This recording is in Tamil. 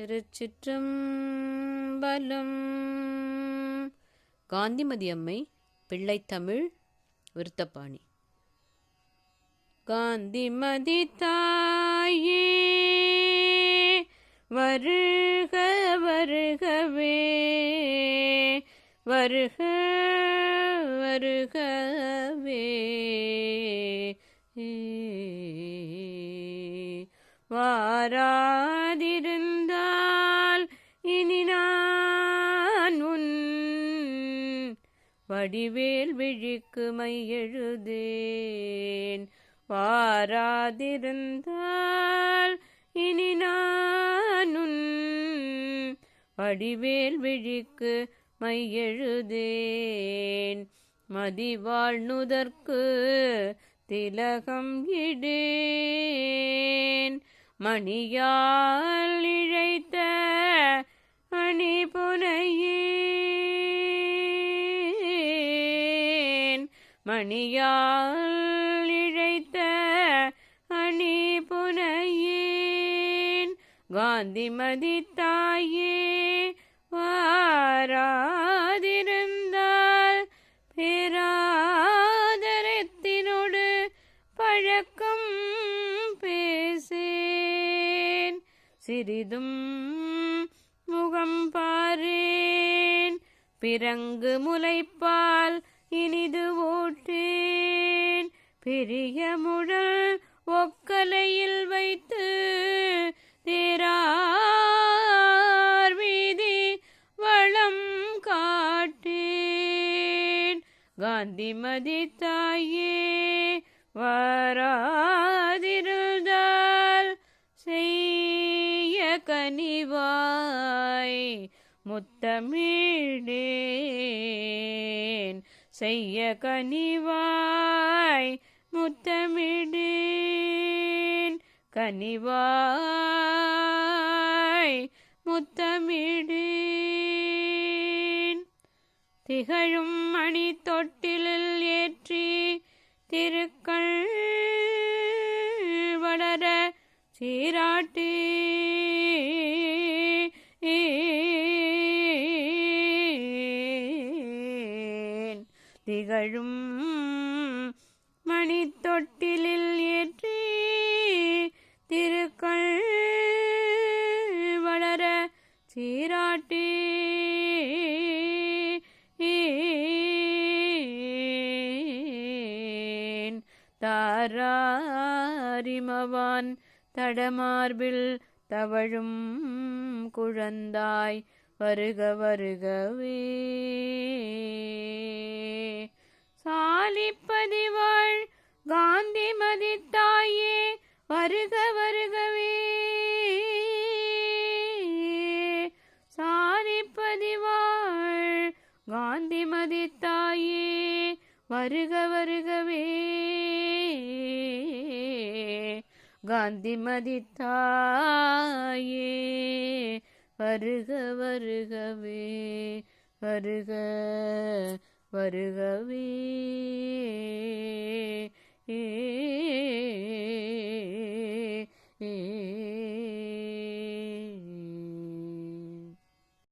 திருச்சிற்றம்பலம். காந்திமதி அம்மை பிள்ளைத்தமிழ் விருத்தப்பாணி. காந்திமதி தாயே வருக வருகவே வருக வருகவே. வாரா வடிவேல் விழிக்கு மையெழுதேன் வாராதிருந்தால் இனி நான் வடிவேல் விழிக்கு மையெழுதேன் எழுதேன். மதிவாழ்நுதற்கு திலகம் இடேன். மணியால் இழைத்த அணி புனையே மணியால் இழைத்த அணி புனையேன். காந்திமதி தாயே வாராதிருந்தால் பேராதரத்தினோடு பழக்கம் பேசேன். சிறிதும் முகம் பாரேன். பிறங்கு முளைப்பால் இனிது ஓட்டேன் பெரிய முழல் ஒக்கலையில் வைத்து தேரார் வீதி வளம் காட்டேன். காந்திமதி தாயே வராதிருந்தால் செய்ய கனிவாய் முத்தமிழேன். செய்ய கனிவாய் முத்தமிடேன். கனிவாய் முத்தமிடேன். திகழும் மணி தொட்டிலில் ஏற்றி திருக்கள் வளர சீராட்டி திகழும் மணித்தொட்டிலில் ஏற்றி திருக்கள் வளர சீராட்டி. தாராரிமவான் தடமார்பில் தவழும் குழந்தாய் வருக வருகவே. காந்திமதி தாயே வருக வருகவே. காந்திமதி தாயே வருக வருகவே. வருக வருகவே. ஏ